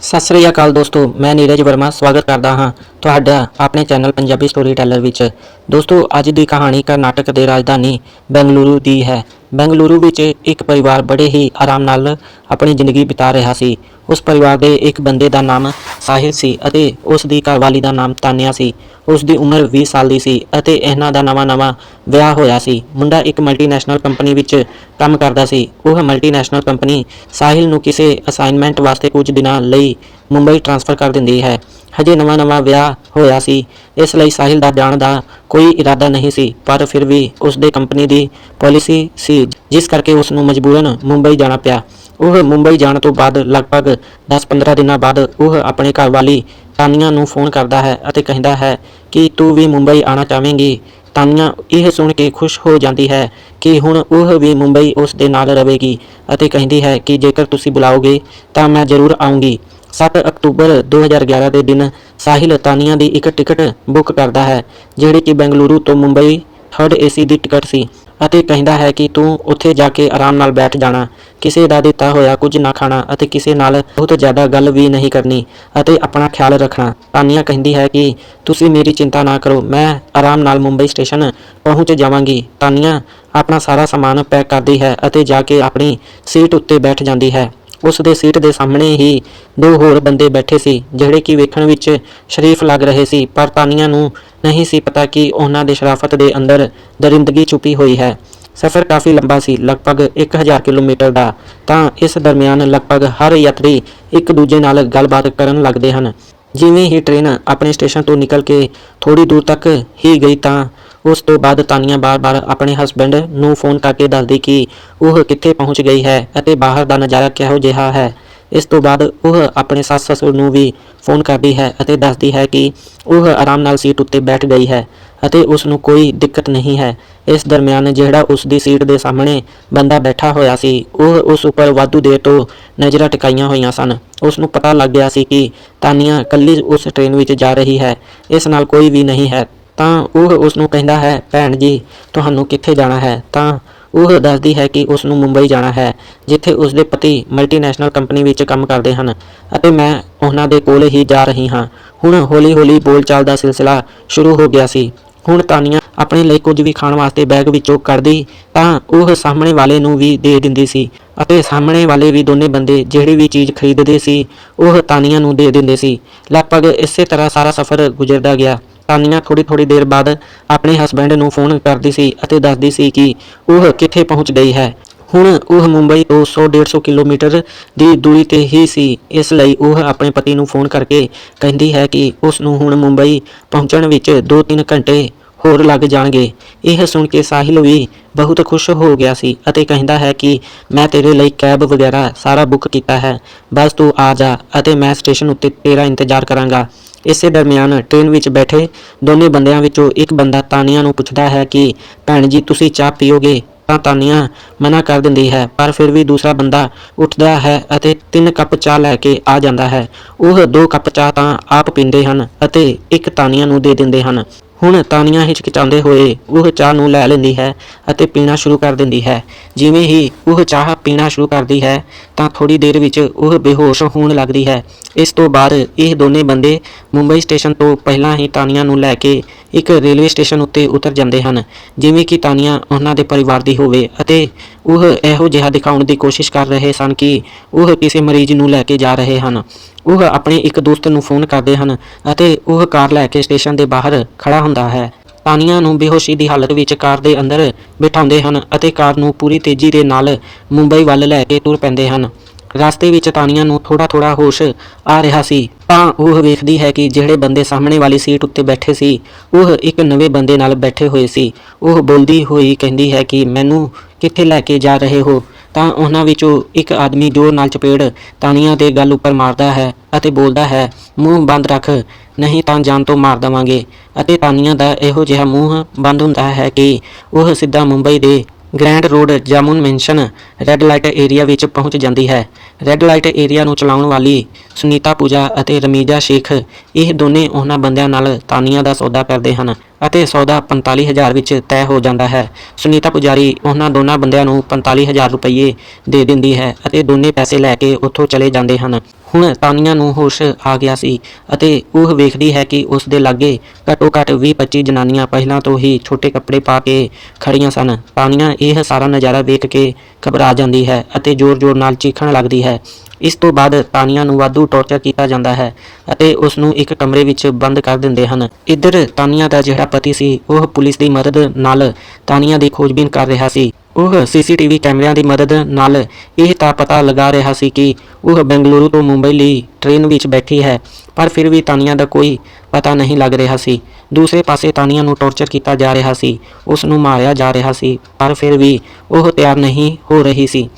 ਸਤਿ ਸ੍ਰੀ ਅਕਾਲ ਦੋਸਤੋ, ਮੈਂ ਨੀਰਜ ਵਰਮਾ ਸਵਾਗਤ ਕਰਦਾ ਹਾਂ ਤੁਹਾਡਾ ਆਪਣੇ ਚੈਨਲ ਪੰਜਾਬੀ ਸਟੋਰੀ ਟੈਲਰ ਵਿੱਚ। ਦੋਸਤੋ, ਅੱਜ ਦੀ ਕਹਾਣੀ ਕਰਨਾਟਕ ਦੇ ਰਾਜਧਾਨੀ ਬੈਂਗਲੁਰੂ ਦੀ ਹੈ। ਬੈਂਗਲੁਰੂ ਵਿੱਚ ਇੱਕ ਪਰਿਵਾਰ ਬੜੇ ਹੀ ਆਰਾਮ ਨਾਲ ਆਪਣੀ ਜ਼ਿੰਦਗੀ ਬਿਤਾ ਰਿਹਾ ਸੀ। ਉਸ ਪਰਿਵਾਰ ਦੇ ਇੱਕ ਬੰਦੇ ਦਾ ਨਾਮ ਸਾਹਿਲ ਸੀ ਅਤੇ ਉਸ ਦੀ ਘਰਵਾਲੀ ਦਾ ਨਾਮ ਤਾਨਿਆ ਸੀ। ਉਸ ਦੀ ਉਮਰ 20 ਸਾਲ ਦੀ ਸੀ ਅਤੇ ਇਹਨਾਂ ਦਾ ਨਵਾਂ-ਨਵਾਂ ਵਿਆਹ ਹੋਇਆ ਸੀ। ਮੁੰਡਾ ਇੱਕ ਮਲਟੀਨੈਸ਼ਨਲ ਕੰਪਨੀ ਵਿੱਚ ਕੰਮ ਕਰਦਾ ਸੀ। ਉਹ ਮਲਟੀਨੈਸ਼ਨਲ ਕੰਪਨੀ ਸਾਹਿਲ ਨੂੰ ਕਿਸੇ ਅਸਾਈਨਮੈਂਟ ਵਾਸਤੇ ਕੁਝ ਦਿਨਾਂ ਲਈ ਮੁੰਬਈ ਟ੍ਰਾਂਸਫਰ ਕਰ ਦਿੰਦੀ ਹੈ। ਹਜੇ ਨਵਾਂ-ਨਵਾਂ ਵਿਆਹ ਹੋਇਆ ਸੀ। ਇਸ ਲਈ ਸਾਹਿਲ ਦਾ ਜਾਣ ਦਾ ਕੋਈ ਇਰਾਦਾ ਨਹੀਂ ਸੀ, ਪਰ ਫਿਰ ਵੀ ਉਸ ਦੇ ਕੰਪਨੀ ਦੀ ਪਾਲਿਸੀ ਸੀ, ਜਿਸ ਕਰਕੇ ਉਸ ਨੂੰ ਮਜਬੂਰਨ ਮੁੰਬਈ ਜਾਣਾ ਪਿਆ। ਉਹ ਮੁੰਬਈ ਜਾਣ ਤੋਂ ਬਾਅਦ ਲਗਭਗ 10-15 ਦਿਨਾਂ ਬਾਅਦ ਉਹ ਆਪਣੇ ਘਰਵਾਲੀ ਤਾਨੀਆ ਨੂੰ ਫੋਨ ਕਰਦਾ ਹੈ ਅਤੇ ਕਹਿੰਦਾ ਹੈ ਕਿ ਤੂੰ ਵੀ ਮੁੰਬਈ ਆਣਾ ਚਾਹਵੇਂਗੀ। ਤਾਨੀਆ ਇਹ ਸੁਣ ਕੇ ਖੁਸ਼ ਹੋ ਜਾਂਦੀ ਹੈ ਕਿ ਹੁਣ ਉਹ ਵੀ ਮੁੰਬਈ ਉਸ ਦੇ ਨਾਲ ਰਹੇਗੀ ਅਤੇ ਕਹਿੰਦੀ ਹੈ ਕਿ ਜੇਕਰ ਤੁਸੀਂ ਬੁਲਾਓਗੇ ਤਾਂ ਮੈਂ ਜ਼ਰੂਰ ਆਉਂਗੀ 7 ਅਕਤੂਬਰ 2011 ਦੇ ਦਿਨ ਸਾਹਿਲ ਤਾਨੀਆ ਦੀ ਇੱਕ ਟਿਕਟ ਬੁੱਕ ਕਰਦਾ ਹੈ, ਜਿਹੜੀ ਕਿ ਬੈਂਗਲੁਰੂ ਤੋਂ ਮੁੰਬਈ ਥਰਡ ਏਸੀ ਦੀ ਟਿਕਟ ਸੀ ਅਤੇ ਕਹਿੰਦਾ ਹੈ ਕਿ ਤੂੰ ਉੱਥੇ ਜਾ ਕੇ ਆਰਾਮ ਨਾਲ ਬੈਠ ਜਾਣਾ, ਕਿਸੇ ਦਾ ਦਿੱਤਾ ਹੋਇਆ ਕੁਝ ਨਾ ਖਾਣਾ ਅਤੇ ਕਿਸੇ ਨਾਲ ਬਹੁਤ ਜ਼ਿਆਦਾ ਗੱਲ ਵੀ ਨਹੀਂ ਕਰਨੀ ਅਤੇ ਆਪਣਾ ਖਿਆਲ ਰੱਖਣਾ। ਤਾਨੀਆ ਕਹਿੰਦੀ ਹੈ ਕਿ ਤੁਸੀਂ ਮੇਰੀ ਚਿੰਤਾ ਨਾ ਕਰੋ, ਮੈਂ ਆਰਾਮ ਨਾਲ ਮੁੰਬਈ ਸਟੇਸ਼ਨ ਪਹੁੰਚ ਜਾਵਾਂਗੀ। ਤਾਨੀਆ ਆਪਣਾ ਸਾਰਾ ਸਮਾਨ ਪੈਕ ਕਰਦੀ ਹੈ ਅਤੇ ਜਾ ਕੇ ਆਪਣੀ ਸੀਟ ਉੱਤੇ ਬੈਠ ਜਾਂਦੀ ਹੈ। ਉਸ ਦੇ ਸੀਟ ਦੇ ਸਾਹਮਣੇ ਹੀ ਦੋ ਹੋਰ ਬੰਦੇ ਬੈਠੇ ਸੀ, ਜਿਹੜੇ ਕਿ ਵੇਖਣ ਵਿੱਚ ਸ਼ਰੀਫ ਲੱਗ ਰਹੇ ਸੀ, ਪਰ ਤਾਨੀਆ ਨੂੰ ਨਹੀਂ ਸੀ ਪਤਾ ਕਿ ਉਹਨਾਂ ਦੇ ਸ਼ਰਾਫਤ ਦੇ ਅੰਦਰ ਦਰਿੰਦਗੀ ਛੁਪੀ ਹੋਈ ਹੈ। ਸਫ਼ਰ ਕਾਫੀ ਲੰਬਾ ਸੀ, ਲਗਭਗ 1000 ਕਿਲੋਮੀਟਰ ਦਾ, ਤਾਂ ਇਸ ਦਰਮਿਆਨ ਲਗਭਗ ਹਰ ਯਾਤਰੀ ਇੱਕ ਦੂਜੇ ਨਾਲ ਗੱਲਬਾਤ ਕਰਨ ਲੱਗਦੇ ਹਨ। ਜਿਵੇਂ ਹੀ ਟ੍ਰੇਨ ਆਪਣੇ ਸਟੇਸ਼ਨ ਤੋਂ ਨਿਕਲ ਕੇ ਥੋੜੀ ਦੂਰ ਤੱਕ ਹੀ ਗਈ ਤਾਂ ਉਸ ਤੋਂ ਬਾਅਦ ਤਾਨੀਆ ਬਾਰ-ਬਾਰ ਆਪਣੇ ਹਸਬੰਡ ਨੂੰ ਫੋਨ ਕਰਕੇ ਦੱਸਦੀ ਕਿ ਉਹ ਕਿੱਥੇ ਪਹੁੰਚ ਗਈ ਹੈ ਅਤੇ ਬਾਹਰ ਦਾ ਨਜ਼ਾਰਾ ਕਿਹੋ ਜਿਹਾ ਹੈ। ਇਸ ਤੋਂ ਬਾਅਦ ਉਹ ਆਪਣੇ ਸੱਸ ਸਸੁਰ ਨੂੰ ਵੀ ਫੋਨ ਕਰਦੀ ਹੈ ਅਤੇ ਦੱਸਦੀ ਹੈ ਕਿ ਉਹ ਆਰਾਮ ਨਾਲ ਸੀਟ ਉੱਤੇ ਬੈਠ ਗਈ ਹੈ ਅਤੇ ਉਸ ਨੂੰ ਕੋਈ ਦਿੱਕਤ ਨਹੀਂ ਹੈ। ਇਸ ਦਰਮਿਆਨ ਜਿਹੜਾ ਉਸ ਦੀ ਸੀਟ ਦੇ ਸਾਹਮਣੇ ਬੰਦਾ ਬੈਠਾ ਹੋਇਆ ਸੀ, ਉਹ ਉਸ ਉੱਪਰ ਵਾਧੂ ਦੇਰ ਤੋਂ ਨਜ਼ਰਾਂ ਟਿਕਾਈਆਂ ਹੋਈਆਂ ਸਨ। ਉਸ ਨੂੰ ਪਤਾ ਲੱਗ ਗਿਆ ਸੀ ਕਿ ਤਾਨੀਆ ਕੱਲੀ ਉਸ ਟ੍ਰੇਨ ਵਿੱਚ ਜਾ ਰਹੀ ਹੈ। ਇਸ ਨਾਲ ਕੋਈ ਵੀ ਨਹੀਂ ਹੈ। ਤਾਂ ਉਹ ਉਸ ਨੂੰ ਕਹਿੰਦਾ ਹੈ, ਭੈਣ ਜੀ, ਤੁਹਾਨੂੰ ਕਿੱਥੇ ਜਾਣਾ ਹੈ? ਤਾਂ ਉਹ ਦੱਸਦੀ ਹੈ ਕਿ ਉਸ ਨੂੰ ਮੁੰਬਈ ਜਾਣਾ ਹੈ, ਜਿੱਥੇ ਉਸ ਦੇ ਪਤੀ ਮਲਟੀਨੈਸ਼ਨਲ ਕੰਪਨੀ ਵਿੱਚ ਕੰਮ ਕਰਦੇ ਹਨ ਅਤੇ ਮੈਂ ਉਹਨਾਂ ਦੇ ਕੋਲ ਹੀ ਜਾ ਰਹੀ ਹਾਂ। ਹੁਣ ਹੌਲੀ-ਹੌਲੀ ਬੋਲਚਾਲ ਦਾ ਸਿਲਸਿਲਾ ਸ਼ੁਰੂ ਹੋ ਗਿਆ ਸੀ। ਹੁਣ ਤਾਨੀਆ ਆਪਣੇ ਲਈ ਕੁਝ ਵੀ ਖਾਣ ਵਾਸਤੇ ਬੈਗ ਵਿੱਚੋਂ ਕੱਢਦੀ ਤਾਂ ਉਹ ਸਾਹਮਣੇ ਵਾਲੇ ਨੂੰ ਵੀ ਦੇ ਦਿੰਦੀ ਸੀ ਅਤੇ ਸਾਹਮਣੇ ਵਾਲੇ ਵੀ ਦੋਨੇ ਬੰਦੇ ਜਿਹੜੀ ਵੀ ਚੀਜ਼ ਖਰੀਦਦੇ ਸੀ, ਉਹ ਤਾਨੀਆ ਨੂੰ ਦੇ ਦਿੰਦੇ ਸੀ। ਲਗਭਗ ਇਸੇ ਤਰ੍ਹਾਂ ਸਾਰਾ ਸਫ਼ਰ ਗੁਜ਼ਰਦਾ ਗਿਆ। ਤਾਨੀਆ ਥੋੜੀ ਥੋੜੀ ਦੇਰ ਬਾਅਦ ਆਪਣੇ ਹਸਬੰਡ ਨੂੰ ਫੋਨ ਕਰਦੀ ਸੀ ਅਤੇ ਦੱਸਦੀ ਸੀ ਕਿ ਉਹ ਕਿੱਥੇ ਪਹੁੰਚ ਗਈ ਹੈ। ਹੁਣ ਉਹ ਮੁੰਬਈ ਤੋਂ 100-150 ਕਿਲੋਮੀਟਰ ਦੀ ਦੂਰੀ ਤੇ ਹੀ ਸੀ। ਇਸ ਲਈ ਉਹ ਆਪਣੇ ਪਤੀ ਨੂੰ ਫੋਨ ਕਰਕੇ ਕਹਿੰਦੀ ਹੈ ਕਿ ਉਸ ਨੂੰ ਹੁਣ ਮੁੰਬਈ ਪਹੁੰਚਣ ਵਿੱਚ 2-3 ਘੰਟੇ ਹੋਰ ਲੱਗ ਜਾਣਗੇ। ਇਹ ਸੁਣ ਕੇ ਸਾਹਿਲ ਵੀ ਬਹੁਤ ਖੁਸ਼ ਹੋ ਗਿਆ ਸੀ ਅਤੇ ਕਹਿੰਦਾ ਹੈ ਕਿ ਮੈਂ ਤੇਰੇ ਲਈ ਕੈਬ ਵਗੈਰਾ ਸਾਰਾ ਬੁੱਕ ਕੀਤਾ ਹੈ। ਬਸ ਤੂੰ ਆ ਜਾ ਅਤੇ ਮੈਂ ਸਟੇਸ਼ਨ ਉੱਤੇ ਤੇਰਾ ਇੰਤਜ਼ਾਰ ਕਰਾਂਗਾ। ਇਸੇ ਦਰਮਿਆਨ ਟ੍ਰੇਨ ਵਿੱਚ ਬੈਠੇ ਦੋਨੇ ਬੰਦਿਆਂ ਵਿੱਚੋਂ ਇੱਕ ਬੰਦਾ ਤਾਨੀਆ ਨੂੰ ਪੁੱਛਦਾ ਹੈ ਕਿ, ਭੈਣ ਜੀ, ਤੁਸੀਂ ਚਾਹ ਪੀਓਗੇ? ਤਾਂ ਤਾਨੀਆ ਮਨਾ ਕਰ ਦਿੰਦੀ ਹੈ, ਪਰ ਫਿਰ ਵੀ ਦੂਸਰਾ ਬੰਦਾ ਉੱਠਦਾ ਹੈ ਅਤੇ ਤਿੰਨ ਕੱਪ ਚਾਹ ਲੈ ਕੇ ਆ ਜਾਂਦਾ ਹੈ। ਉਹ ਦੋ ਕੱਪ ਚਾਹ ਤਾਂ ਆਪ ਪੀਂਦੇ ਹਨ ਅਤੇ ਇੱਕ ਤਾਨੀਆ ਨੂੰ ਦੇ ਦਿੰਦੇ ਹਨ। ਹੁਣ ਤਾਨੀਆ ਹਿਚਕਿਚਾਉਂਦੇ ਹੋਏ ਉਹ ਚਾਹ ਨੂੰ ਲੈ ਲੈਂਦੀ ਹੈ ਅਤੇ ਪੀਣਾ ਸ਼ੁਰੂ ਕਰ ਦਿੰਦੀ ਹੈ। ਜਿਵੇਂ ਹੀ ਉਹ ਚਾਹ ਪੀਣਾ ਸ਼ੁਰੂ ਕਰਦੀ ਹੈ ਤਾਂ ਥੋੜੀ ਦੇਰ ਵਿੱਚ ਉਹ ਬੇਹੋਸ਼ ਹੋਣ ਲੱਗਦੀ ਹੈ। ਇਸ ਤੋਂ ਬਾਅਦ ਇਹ ਦੋਨੇ ਬੰਦੇ ਮੁੰਬਈ ਸਟੇਸ਼ਨ ਤੋਂ ਪਹਿਲਾਂ ਹੀ ਤਾਨੀਆ ਨੂੰ ਲੈ ਕੇ ਇੱਕ ਰੇਲਵੇ ਸਟੇਸ਼ਨ ਉੱਤੇ ਉਤਰ ਜਾਂਦੇ ਹਨ, ਜਿਵੇਂ ਕਿ ਤਾਨੀਆ ਉਹਨਾਂ ਦੇ ਪਰਿਵਾਰ ਦੀ ਹੋਵੇ ਅਤੇ ਉਹ ਇਹੋ ਜਿਹਾ ਦਿਖਾਉਣ ਦੀ ਕੋਸ਼ਿਸ਼ ਕਰ ਰਹੇ ਸਨ ਕਿ ਉਹ ਕਿਸੇ ਮਰੀਜ਼ ਨੂੰ ਲੈ ਕੇ ਜਾ ਰਹੇ ਹਨ। ਉਹ ਆਪਣੇ ਇੱਕ ਦੋਸਤ ਨੂੰ ਫੋਨ ਕਰਦੇ ਹਨ ਅਤੇ ਉਹ ਕਾਰ ਲੈ ਕੇ ਸਟੇਸ਼ਨ ਦੇ ਬਾਹਰ ਖੜਾ ਹੁੰਦਾ ਹੈ। ਤਾਨੀਆ ਨੂੰ ਬੇਹੋਸ਼ੀ ਦੀ ਹਾਲਤ ਵਿੱਚ ਕਾਰ ਦੇ ਅੰਦਰ ਬਿਠਾਉਂਦੇ ਹਨ ਅਤੇ ਕਾਰ ਨੂੰ ਪੂਰੀ ਤੇਜ਼ੀ ਦੇ ਨਾਲ ਮੁੰਬਈ ਵੱਲ ਲੈ ਕੇ ਤੁਰ ਪੈਂਦੇ ਹਨ। ਰਸਤੇ ਵਿੱਚ ਤਾਨੀਆ ਨੂੰ ਥੋੜਾ ਥੋੜਾ ਹੋਸ਼ ਆ ਰਿਹਾ ਸੀ, ਤਾਂ ਉਹ ਵੇਖਦੀ ਹੈ ਕਿ ਜਿਹੜੇ ਬੰਦੇ ਸਾਹਮਣੇ ਵਾਲੀ ਸੀਟ ਉੱਤੇ ਬੈਠੇ ਸੀ, ਉਹ ਇੱਕ ਨਵੇਂ ਬੰਦੇ ਨਾਲ ਬੈਠੇ ਹੋਏ ਸੀ। ਉਹ ਬੋਲਦੀ ਹੋਈ ਕਹਿੰਦੀ ਹੈ ਕਿ ਮੈਨੂੰ ਕਿੱਥੇ ਲੈ ਕੇ ਜਾ ਰਹੇ ਹੋ? ਤਾਂ ਉਹਨਾਂ ਵਿੱਚੋਂ ਇੱਕ ਆਦਮੀ ਜ਼ੋਰ ਨਾਲ ਚਪੇੜ ਤਾਨੀਆਂ ਦੇ ਗੱਲ ਉੱਪਰ ਮਾਰਦਾ ਹੈ ਅਤੇ ਬੋਲਦਾ ਹੈ, ਮੂੰਹ ਬੰਦ ਰੱਖ, ਨਹੀਂ ਤਾਂ ਜਾਨ ਤੋਂ ਮਾਰ ਦਵਾਂਗੇ। ਅਤੇ ਤਾਨੀਆਂ ਦਾ ਇਹੋ ਜਿਹਾ ਮੂੰਹ ਬੰਦ ਹੁੰਦਾ ਹੈ ਕਿ ਉਹ ਸਿੱਧਾ ਮੁੰਬਈ ਦੇ grand road Jamun mansion red light area ਵਿੱਚ ਪਹੁੰਚ ਜਾਂਦੀ ਹੈ। ਰੈੱਡ ਲਾਈਟ ਏਰੀਆ ਨੂੰ ਚਲਾਉਣ ਵਾਲੀ ਸੁਨੀਤਾ ਪੂਜਾ ਅਤੇ ਰਮੀਜਾ ਸ਼ੇਖ, ਇਹ ਦੋਨੇ ਉਹਨਾਂ ਬੰਦਿਆਂ ਨਾਲ ਤਾਨੀਆਂ ਦਾ ਸੌਦਾ ਕਰਦੇ ਹਨ ਅਤੇ ਸੌਦਾ 45000 ਵਿੱਚ ਤੈਅ ਹੋ ਜਾਂਦਾ ਹੈ। ਸੁਨੀਤਾ ਪੁਜਾਰੀ ਉਹਨਾਂ ਦੋਨਾਂ ਬੰਦਿਆਂ ਨੂੰ 45000 ਰੁਪਏ ਦੇ ਦਿੰਦੀ ਹੈ ਅਤੇ ਦੋਨੇ ਪੈਸੇ ਲੈ ਕੇ ਉੱਥੋਂ ਚਲੇ ਜਾਂਦੇ ਹਨ। ਹੁਣ ਤਾਨੀਆਂ ਨੂੰ ਹੋਸ਼ ਆ ਗਿਆ ਸੀ ਅਤੇ ਉਹ ਵੇਖਦੀ ਹੈ ਕਿ ਉਸ ਦੇ ਲਾਗੇ ਘੱਟੋ ਘੱਟ 20-25 ਜਨਾਨੀਆਂ ਪਹਿਲਾਂ ਤੋਂ ਹੀ ਛੋਟੇ ਕੱਪੜੇ ਪਾ ਕੇ ਖੜੀਆਂ ਸਨ। ਤਾਨੀਆ ਇਹ ਸਾਰਾ ਨਜ਼ਾਰਾ ਵੇਖ ਕੇ ਘਬਰਾ ਜਾਂਦੀ ਹੈ ਅਤੇ ਜ਼ੋਰ-ਜ਼ੋਰ ਨਾਲ ਚੀਖਣ ਲੱਗਦੀ ਹੈ। ਇਸ ਤੋਂ ਬਾਅਦ ਤਾਨੀਆ ਨੂੰ ਵਾਧੂ ਟੌਰਚਰ ਕੀਤਾ ਜਾਂਦਾ ਹੈ ਅਤੇ ਉਸ ਨੂੰ ਇੱਕ ਕਮਰੇ ਵਿੱਚ ਬੰਦ ਕਰ ਦਿੰਦੇ ਹਨ। ਇੱਧਰ ਤਾਨੀਆ ਦਾ ਜਿਹੜਾ ਪਤੀ ਸੀ, ਉਹ ਪੁਲਿਸ ਦੀ ਮਦਦ ਨਾਲ ਤਾਨੀਆ ਦੀ ਖੋਜਬੀਨ ਕਰ ਰਿਹਾ ਸੀ। ਉਹ ਸੀਸੀਟੀਵੀ ਕੈਮਰਿਆਂ ਦੀ ਮਦਦ ਨਾਲ ਇਹ ਤਾਂ ਪਤਾ ਲਗਾ ਰਿਹਾ ਸੀ ਕਿ ਉਹ ਬੈਂਗਲੁਰੂ ਤੋਂ ਮੁੰਬਈ ਲਈ ਟ੍ਰੇਨ ਵਿੱਚ ਬੈਠੀ ਹੈ, ਪਰ ਫਿਰ ਵੀ ਤਾਨੀਆ ਦਾ ਕੋਈ ਪਤਾ ਨਹੀਂ ਲੱਗ ਰਿਹਾ ਸੀ। ਦੂਸਰੇ ਪਾਸੇ ਤਾਨੀਆ ਨੂੰ ਟੌਰਚਰ ਕੀਤਾ ਜਾ ਰਿਹਾ ਸੀ, ਉਸ ਨੂੰ ਮਾਰਿਆ ਜਾ ਰਿਹਾ ਸੀ, ਪਰ ਫਿਰ ਵੀ ਉਹ ਤਿਆਰ ਨਹੀਂ ਹੋ ਰਹੀ ਸੀ।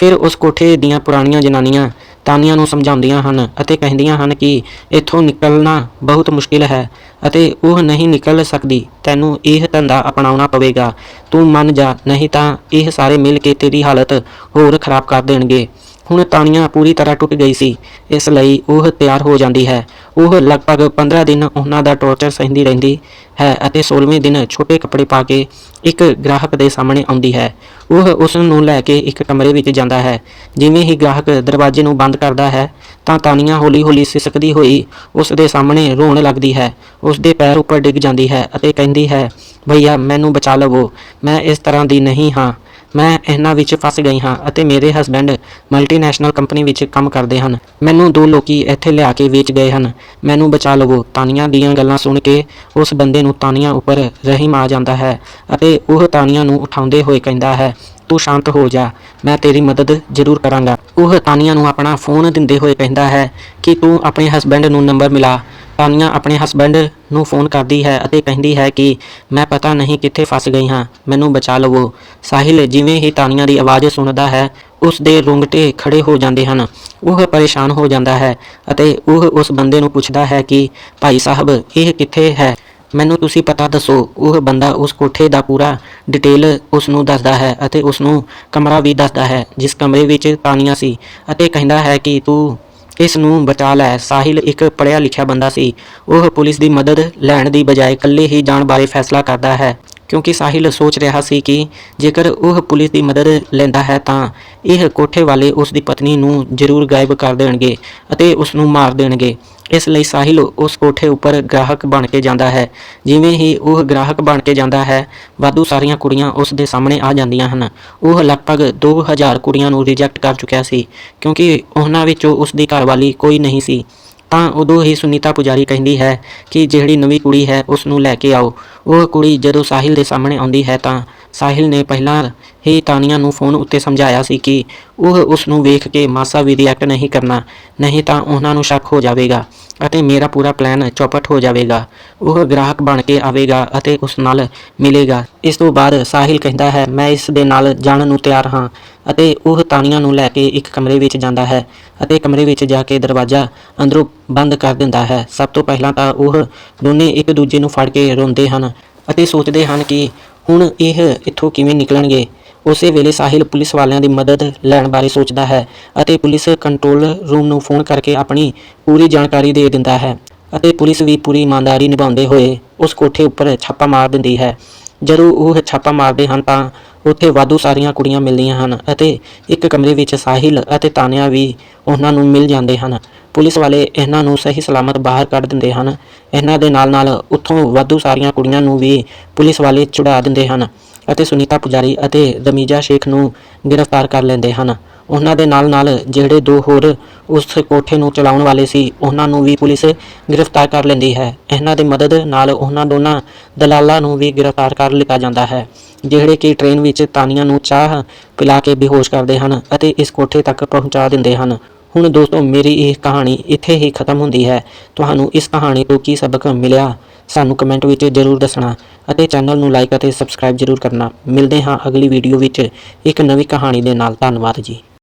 ਫਿਰ ਉਸ ਕੋਠੇ ਦੀਆਂ ਪੁਰਾਣੀਆਂ ਜਨਾਨੀਆਂ ਤਾਨੀਆਂ ਨੂੰ ਸਮਝਾਉਂਦੀਆਂ ਹਨ ਅਤੇ ਕਹਿੰਦੀਆਂ ਹਨ ਕਿ ਇੱਥੋਂ ਨਿਕਲਣਾ ਬਹੁਤ ਮੁਸ਼ਕਿਲ ਹੈ ਅਤੇ ਉਹ ਨਹੀਂ ਨਿਕਲ ਸਕਦੀ, ਤੈਨੂੰ ਇਹ ਧੰਦਾ ਅਪਣਾਉਣਾ ਪਵੇਗਾ। ਤੂੰ ਮੰਨ ਜਾ, ਨਹੀਂ ਤਾਂ ਇਹ ਸਾਰੇ ਮਿਲ ਕੇ ਤੇਰੀ ਹਾਲਤ ਹੋਰ ਖਰਾਬ ਕਰ ਦੇਣਗੇ। ਹੁਣ ਤਾਣੀਆਂ ਪੂਰੀ ਤਰ੍ਹਾਂ ਟੁੱਟ ਗਈ ਸੀ। ਇਸ ਲਈ ਉਹ ਤਿਆਰ ਹੋ ਜਾਂਦੀ ਹੈ। ਉਹ ਲਗਭਗ 15 ਦਿਨ ਉਹਨਾਂ ਦਾ ਟੌਰਚਰ ਸਹਿੰਦੀ ਰਹਿੰਦੀ ਹੈ ਅਤੇ 16ਵੇਂ ਦਿਨ ਛੋਟੇ ਕੱਪੜੇ ਪਾ ਕੇ ਇੱਕ ਗ੍ਰਾਹਕ ਦੇ ਸਾਹਮਣੇ ਆਉਂਦੀ ਹੈ। ਉਹ ਉਸ ਨੂੰ ਲੈ ਕੇ ਇੱਕ ਕਮਰੇ ਵਿੱਚ ਜਾਂਦਾ ਹੈ। ਜਿਵੇਂ ਹੀ ਗ੍ਰਾਹਕ ਦਰਵਾਜ਼ੇ ਨੂੰ ਬੰਦ ਕਰਦਾ ਹੈ, ਤਾਂ ਤਾਨੀਆਂ ਹੌਲੀ-ਹੌਲੀ ਸਿਸਕਦੀ ਹੋਈ ਉਸ ਦੇ ਸਾਹਮਣੇ ਰੋਣ ਲੱਗਦੀ ਹੈ। ਉਸ ਦੇ ਪੈਰ ਉੱਪਰ ਡਿੱਗ ਜਾਂਦੀ ਹੈ ਅਤੇ ਕਹਿੰਦੀ ਹੈ, ਭਈਆ, ਮੈਨੂੰ ਬਚਾ ਲਵੋ। ਮੈਂ ਇਸ ਤਰ੍ਹਾਂ ਦੀ ਨਹੀਂ ਹਾਂ। ਮੈਂ ਇਹਨਾਂ ਵਿੱਚ ਫਸ ਗਈ ਹਾਂ ਅਤੇ ਮੇਰੇ ਹਸਬੰਡ ਮਲਟੀਨੈਸ਼ਨਲ ਕੰਪਨੀ ਵਿੱਚ ਕੰਮ ਕਰਦੇ ਹਨ। ਮੈਨੂੰ ਦੋ ਲੋਕੀ ਇੱਥੇ ਲਿਆ ਕੇ ਵੇਚ ਗਏ ਹਨ। ਮੈਨੂੰ ਬਚਾ ਲਵੋ। ਤਾਨੀਆਂ ਦੀਆਂ ਗੱਲਾਂ ਸੁਣ ਕੇ ਉਸ ਬੰਦੇ ਨੂੰ ਤਾਨੀਆਂ ਉੱਪਰ ਰਹਿਮ ਆ ਜਾਂਦਾ ਹੈ ਅਤੇ ਉਹ ਤਾਨੀਆਂ ਨੂੰ ਉਠਾਉਂਦੇ ਹੋਏ ਕਹਿੰਦਾ ਹੈ, ਤੂੰ ਸ਼ਾਂਤ ਹੋ ਜਾ। ਮੈਂ ਤੇਰੀ ਮਦਦ ਜ਼ਰੂਰ ਕਰਾਂਗਾ। ਉਹ ਤਾਨੀਆਂ ਨੂੰ ਆਪਣਾ ਫੋਨ ਦਿੰਦੇ ਹੋਏ ਕਹਿੰਦਾ ਹੈ ਕਿ ਤੂੰ ਆਪਣੇ ਹਸਬੰਡ ਨੂੰ ਨੰਬਰ ਮਿਲਾ। ਤਾਨੀਆਂ ਆਪਣੇ ਹਸਬੰਡ ਨੂੰ ਫੋਨ ਕਰਦੀ ਹੈ ਅਤੇ ਕਹਿੰਦੀ ਹੈ ਕਿ ਮੈਂ ਪਤਾ ਨਹੀਂ ਕਿੱਥੇ ਫਸ ਗਈ ਹਾਂ, ਮੈਨੂੰ ਬਚਾ ਲਵੋ। ਸਾਹਿਲ ਜਿਵੇਂ ਹੀ ਤਾਨੀਆਂ ਦੀ ਆਵਾਜ਼ ਸੁਣਦਾ ਹੈ, ਉਸ ਦੇ ਰੁੰਗਟੇ ਖੜੇ ਹੋ ਜਾਂਦੇ ਹਨ। ਉਹ ਪਰੇਸ਼ਾਨ ਹੋ ਜਾਂਦਾ ਹੈ ਅਤੇ ਉਹ ਉਸ ਬੰਦੇ ਨੂੰ ਪੁੱਛਦਾ ਹੈ ਕਿ, ਭਾਈ ਸਾਹਿਬ, ਇਹ ਕਿੱਥੇ ਹੈ? ਮੈਨੂੰ ਤੁਸੀਂ ਪਤਾ ਦੱਸੋ। ਉਹ ਬੰਦਾ ਉਸ ਕੋਠੇ ਦਾ ਪੂਰਾ ਡਿਟੇਲ ਉਸ ਨੂੰ ਦੱਸਦਾ ਹੈ ਅਤੇ ਉਸ ਨੂੰ ਕਮਰਾ ਵੀ ਦੱਸਦਾ ਹੈ, ਜਿਸ ਕਮਰੇ ਵਿੱਚ ਤਾਨੀਆਂ ਸੀ ਅਤੇ ਕਹਿੰਦਾ ਹੈ ਕਿ ਤੂੰ ਇਸ ਨੂੰ ਬਚਾ ਲੈ। ਸਾਹਿਲ ਇੱਕ ਪੜ੍ਹਿਆ ਲਿਖਿਆ ਬੰਦਾ ਸੀ। ਉਹ ਪੁਲਿਸ ਦੀ ਮਦਦ ਲੈਣ ਦੀ ਬਜਾਏ ਇਕੱਲੇ ਹੀ ਜਾਣ ਬਾਰੇ ਫੈਸਲਾ ਕਰਦਾ ਹੈ। ਕਿਉਂਕਿ ਸਾਹਿਲ ਸੋਚ ਰਿਹਾ ਸੀ ਕਿ ਜੇਕਰ ਉਹ ਪੁਲਿਸ ਦੀ ਮਦਦ ਲੈਂਦਾ ਹੈ ਤਾਂ ਇਹ ਕੋਠੇ ਵਾਲੇ ਉਸ ਦੀ ਪਤਨੀ ਨੂੰ ਜ਼ਰੂਰ ਗਾਇਬ ਕਰ ਦੇਣਗੇ ਅਤੇ ਉਸ ਨੂੰ ਮਾਰ ਦੇਣਗੇ। ਇਸ ਲਈ ਸਾਹਿਲ ਉਸ ਕੋਠੇ ਉੱਪਰ ਗ੍ਰਾਹਕ ਬਣ ਕੇ ਜਾਂਦਾ ਹੈ। ਜਿਵੇਂ ਹੀ ਉਹ ਗ੍ਰਾਹਕ ਬਣ ਕੇ ਜਾਂਦਾ ਹੈ, ਵਾਧੂ ਸਾਰੀਆਂ ਕੁੜੀਆਂ ਉਸ ਦੇ ਸਾਹਮਣੇ ਆ ਜਾਂਦੀਆਂ ਹਨ। ਉਹ ਲਗਭਗ 2000 ਕੁੜੀਆਂ ਨੂੰ ਰਿਜੈਕਟ ਕਰ ਚੁੱਕਿਆ ਸੀ, ਕਿਉਂਕਿ ਉਹਨਾਂ ਵਿੱਚੋਂ ਉਸ ਦੀ ਘਰਵਾਲੀ ਕੋਈ ਨਹੀਂ ਸੀ। ਤਾਂ ਉਦੋਂ ਹੀ ਸੁਨੀਤਾ ਪੁਜਾਰੀ ਕਹਿੰਦੀ ਹੈ ਕਿ ਜਿਹੜੀ ਨਵੀਂ ਕੁੜੀ ਹੈ, ਉਸ ਨੂੰ ਲੈ ਕੇ ਆਓ। ਉਹ ਕੁੜੀ ਜਦੋਂ ਸਾਹਿਲ ਦੇ ਸਾਹਮਣੇ ਆਉਂਦੀ ਹੈ ਤਾਂ ਸਾਹਿਲ ਨੇ ਪਹਿਲਾਂ ਹੀ ਤਾਨੀਆਂ ਨੂੰ ਫੋਨ ਉੱਤੇ ਸਮਝਾਇਆ ਸੀ ਕਿ ਉਹ ਉਸ ਨੂੰ ਵੇਖ ਕੇ ਮਾਸਾ ਵੀ ਰਿਐਕਟ ਨਹੀਂ ਕਰਨਾ, ਨਹੀਂ ਤਾਂ ਉਹਨਾਂ ਨੂੰ ਸ਼ੱਕ ਹੋ ਜਾਵੇਗਾ ਅਤੇ ਮੇਰਾ ਪੂਰਾ ਪਲਾਨ ਚੌਪਟ ਹੋ ਜਾਵੇਗਾ। ਉਹ ਗ੍ਰਾਹਕ ਬਣ ਕੇ ਆਵੇਗਾ ਅਤੇ ਉਸ ਨਾਲ ਮਿਲੇਗਾ। ਇਸ ਤੋਂ ਬਾਅਦ ਸਾਹਿਲ ਕਹਿੰਦਾ ਹੈ, ਮੈਂ ਇਸ ਦੇ ਨਾਲ ਜਾਣ ਨੂੰ ਤਿਆਰ ਹਾਂ ਅਤੇ ਉਹ ਤਾਨੀਆ ਨੂੰ ਲੈ ਕੇ ਇੱਕ ਕਮਰੇ ਵਿੱਚ ਜਾਂਦਾ ਹੈ ਅਤੇ ਕਮਰੇ ਵਿੱਚ ਜਾ ਕੇ ਦਰਵਾਜ਼ਾ ਅੰਦਰੋਂ ਬੰਦ ਕਰ ਦਿੰਦਾ ਹੈ। ਸਭ ਤੋਂ ਪਹਿਲਾਂ ਤਾਂ ਉਹ ਦੋਨੇ ਇੱਕ ਦੂਜੇ ਨੂੰ ਫੜ ਕੇ ਰੋਂਦੇ ਹਨ ਅਤੇ ਸੋਚਦੇ ਹਨ ਕਿ ਹੁਣ ਇਹ ਇੱਥੋਂ ਕਿਵੇਂ ਨਿਕਲਣਗੇ? ਉਸੇ ਵੇਲੇ ਸਾਹਿਲ ਪੁਲਿਸ ਵਾਲਿਆਂ ਦੀ ਮਦਦ ਲੈਣ ਬਾਰੇ ਸੋਚਦਾ ਹੈ ਅਤੇ ਪੁਲਿਸ ਕੰਟਰੋਲ ਰੂਮ ਨੂੰ ਫੋਨ ਕਰਕੇ ਆਪਣੀ ਪੂਰੀ ਜਾਣਕਾਰੀ ਦੇ ਦਿੰਦਾ ਹੈ ਅਤੇ ਪੁਲਿਸ ਵੀ ਪੂਰੀ ਇਮਾਨਦਾਰੀ ਨਿਭਾਉਂਦੇ ਹੋਏ ਉਸ ਕੋਠੇ ਉੱਪਰ ਛਾਪਾ ਮਾਰ ਦਿੰਦੀ ਹੈ। ਜਦੋਂ ਉਹ ਛਾਪਾ ਮਾਰਦੇ ਹਨ ਤਾਂ ਉੱਥੇ ਵਾਧੂ ਸਾਰੀਆਂ ਕੁੜੀਆਂ ਮਿਲਦੀਆਂ ਹਨ ਅਤੇ ਇੱਕ ਕਮਰੇ ਵਿੱਚ ਸਾਹਿਲ ਅਤੇ ਤਾਨਿਆ ਵੀ ਉਹਨਾਂ ਨੂੰ ਮਿਲ ਜਾਂਦੇ ਹਨ। ਪੁਲਿਸ ਵਾਲੇ ਇਹਨਾਂ ਨੂੰ ਸਹੀ ਸਲਾਮਤ ਬਾਹਰ ਕੱਢ ਦਿੰਦੇ ਹਨ। ਇਹਨਾਂ ਦੇ ਨਾਲ ਨਾਲ ਉੱਥੋਂ ਵਾਧੂ ਸਾਰੀਆਂ ਕੁੜੀਆਂ ਨੂੰ ਵੀ ਪੁਲਿਸ ਵਾਲੇ ਛੁਡਾ ਦਿੰਦੇ ਹਨ ਅਤੇ ਸੁਨੀਤਾ ਪੁਜਾਰੀ ਅਤੇ ਦਮੀਜ਼ਾ ਸ਼ੇਖ ਨੂੰ ਗ੍ਰਿਫਤਾਰ ਕਰ ਲੈਂਦੇ ਹਨ। ਉਹਨਾਂ ਦੇ ਨਾਲ ਨਾਲ ਜਿਹੜੇ ਦੋ ਹੋਰ ਉਸ ਕੋਠੇ ਨੂੰ ਚਲਾਉਣ ਵਾਲੇ ਸੀ, ਉਹਨਾਂ ਨੂੰ ਵੀ ਪੁਲਿਸ ਗ੍ਰਿਫਤਾਰ ਕਰ ਲੈਂਦੀ ਹੈ। ਇਹਨਾਂ ਦੀ ਮਦਦ ਨਾਲ ਉਹਨਾਂ ਦੋਨਾਂ ਦਲਾਲਾਂ ਨੂੰ ਵੀ ਗ੍ਰਿਫਤਾਰ ਕਰ ਲਿਆ ਜਾਂਦਾ ਹੈ, ਜਿਹੜੇ ਕਿ ਟ੍ਰੇਨ ਵਿੱਚ ਤਾਨੀਆਂ ਨੂੰ ਚਾਹ ਪਿਲਾ ਕੇ ਬੇਹੋਸ਼ ਕਰਦੇ ਹਨ ਅਤੇ ਇਸ ਕੋਠੇ ਤੱਕ ਪਹੁੰਚਾ ਦਿੰਦੇ ਹਨ। ਹੁਣ ਦੋਸਤੋ, ਮੇਰੀ ਇਹ ਕਹਾਣੀ ਇੱਥੇ ਹੀ ਖਤਮ ਹੁੰਦੀ ਹੈ। ਤੁਹਾਨੂੰ ਇਸ ਕਹਾਣੀ ਤੋਂ ਕੀ ਸਬਕ ਮਿਲਿਆ, ਸਾਨੂੰ ਕਮੈਂਟ ਵਿੱਚ ਜ਼ਰੂਰ ਦੱਸਣਾ ਅਤੇ ਚੈਨਲ ਨੂੰ ਲਾਈਕ ਅਤੇ ਸਬਸਕ੍ਰਾਈਬ ਜ਼ਰੂਰ ਕਰਨਾ। ਮਿਲਦੇ ਹਾਂ ਅਗਲੀ ਵੀਡੀਓ ਵਿੱਚ। ਇੱਕ ਨਵੀਂ ਕਹਾਣੀ ਦੇ ਨਾਲ। ਧੰਨਵਾਦ ਜੀ।